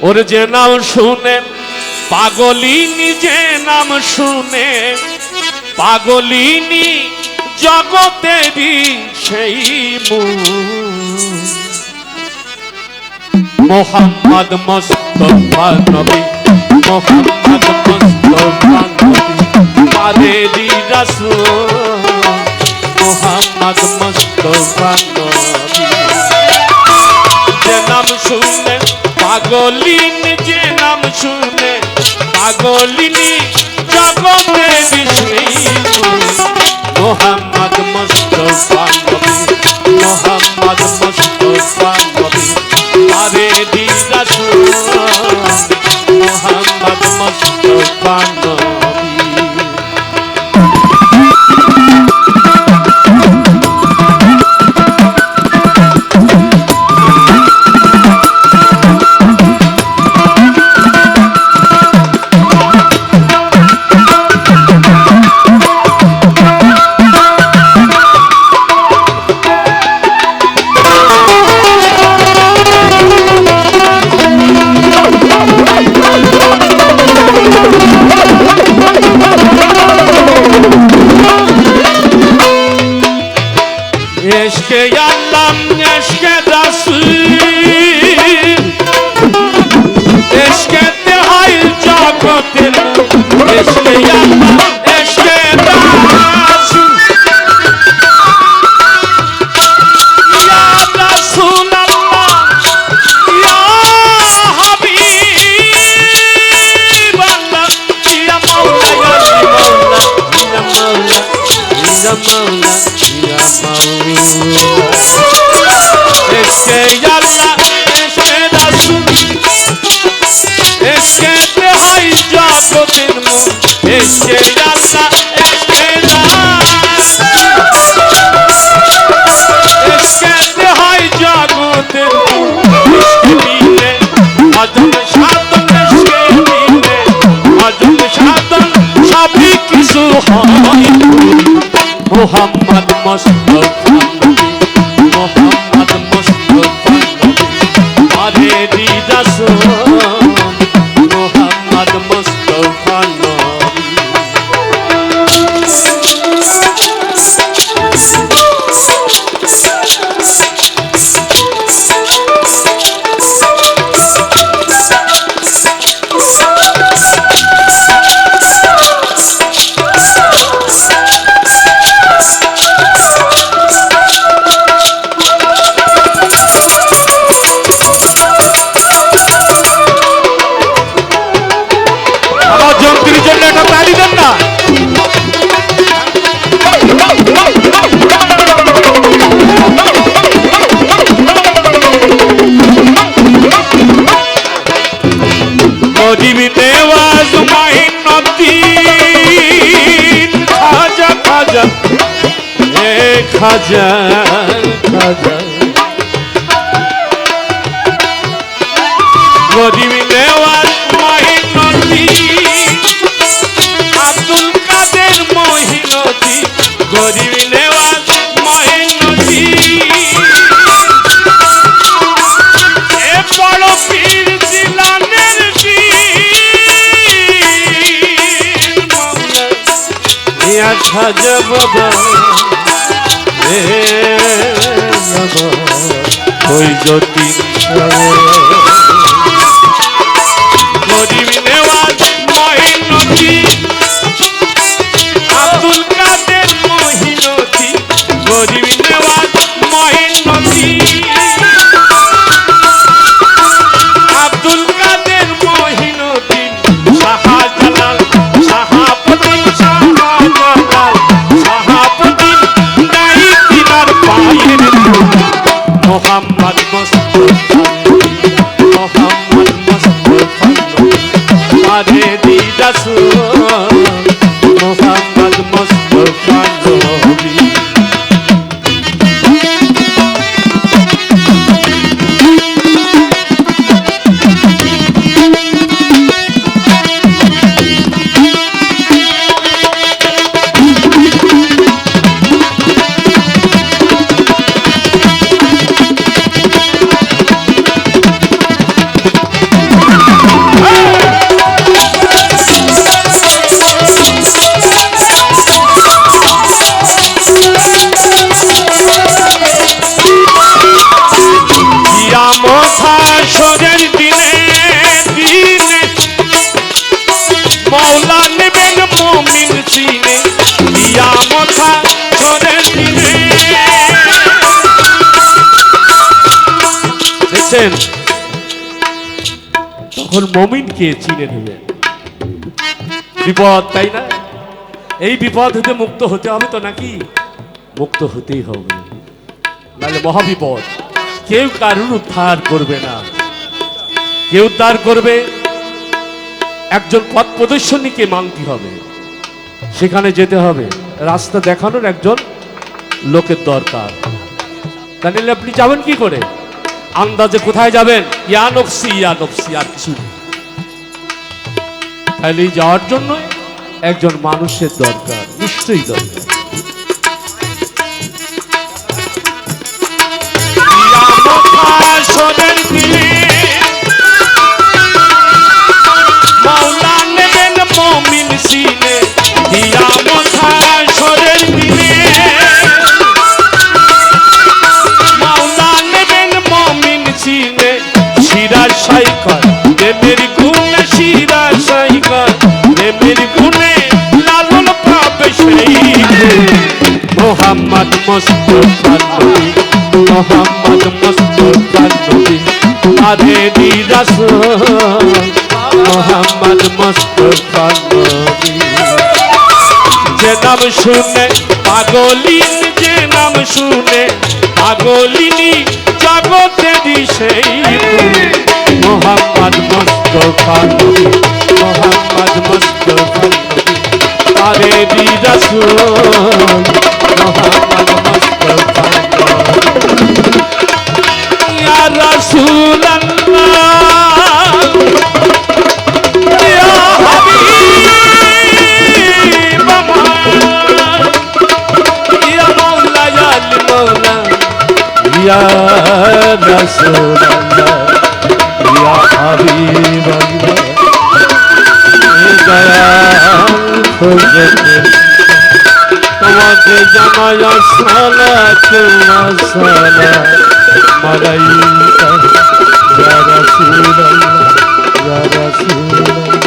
ওর যে নাম শুনে পাগলিনী যে নাম শুনে পাগলিনী জগতেরই সেই মোহাম্মদ মোস্তফা নবী, মোহাম্মদ মোস্তফা নবী পারেরি রাসূল, মোহাম্মদ মোস্তফা নবী। পাগলিন যে নাম শুনে, পাগলিনী জগতে বিষ্ণু। মোহাম্মদ মুস্তফা নবী মোহাম্মদ মুস্তফা নবী আরে দিরাসুল মোহাম্মদ মাওলা ইয়া মাওলা এসকে তেহাই জগতের মন এসকে দিলে আজম সাধন এসকে দিলে আজম সাধন সবই কিছু হয় মোহাম্মদ মুস্তফা খাজা। খাজা গরিবি নেওয়াজ মাহিন নদীন আব্দুল কাদের মহিনতি গরিবি নেওয়াজ মহিনতি। এ বড় পীর ওই জ্যোতি। গরিবি নেওয়াজ মহিনতি আব্দুল মুস্তফা নবী তখন মমিনকে চিনে নেবেন বিপদ, তাই না? এই বিপদ হতে মুক্ত হতে হবে তো নাকি? মুক্ত হতেই হবে। নাহলে মহাবিপদ। কেউ কারুর উদ্ধার করবে না। কেউ উদ্ধার করবে? একজন পথ প্রদর্শনীকে মানতে হবে। সেখানে যেতে হবে। রাস্তা দেখানোর একজন লোকের দরকার। তাহলে আপনি যাবেন কি করে? আন্দাজে কোথায় যাবেন? ইয়া নফসি আর কিছু তাহলে যাওয়ার জন্য একজন মানুষের দরকার, নিশ্চয়ই দরকার। দিয়া দেবের গুণে শিরা সাইকর দেবের গুণে লালন পাবে সেই মোহাম্মদ মুস্তফা নবী মোহাম্মদ মুস্তফা নবী আরে রাসূল মোহাম্মদ মুস্তফা নবী যে নাম শুনে পাগলিন, যে নাম শুনে পাগলিনী জগতেরই সেই মোহাম্মদ মুস্তফা আরে রাসূল মোহাম্মদ মুস্তফা ইয়া রাসূলুল্লাহ ইয়া হাবিব দয়াল খুঁজতে তোমাকে জানায়া সালাত সালা মালাইকা যারা রাসূলুল্লাহ যারা রাসূলুল্লাহ